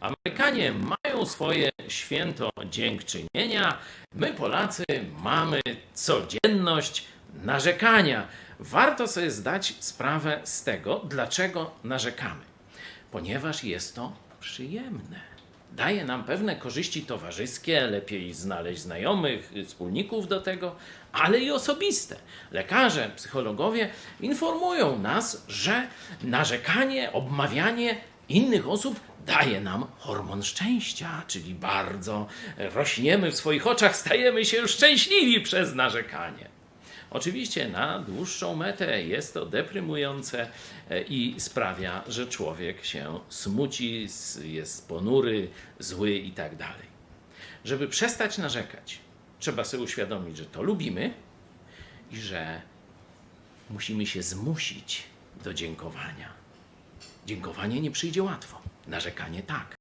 Amerykanie mają swoje święto dziękczynienia, my Polacy mamy codzienność narzekania. Warto sobie zdać sprawę z tego, dlaczego narzekamy. Ponieważ jest to przyjemne. Daje nam pewne korzyści towarzyskie, lepiej znaleźć znajomych, wspólników do tego, ale i osobiste. Lekarze, psychologowie informują nas, że narzekanie, obmawianie innych osób daje nam hormon szczęścia, czyli bardzo rośniemy w swoich oczach, stajemy się szczęśliwi przez narzekanie. Oczywiście na dłuższą metę jest to deprymujące e, i sprawia, że człowiek się smuci, jest ponury, zły i tak dalej. Żeby przestać narzekać, trzeba sobie uświadomić, że to lubimy i że musimy się zmusić do dziękowania. Dziękowanie nie przyjdzie łatwo, narzekanie tak.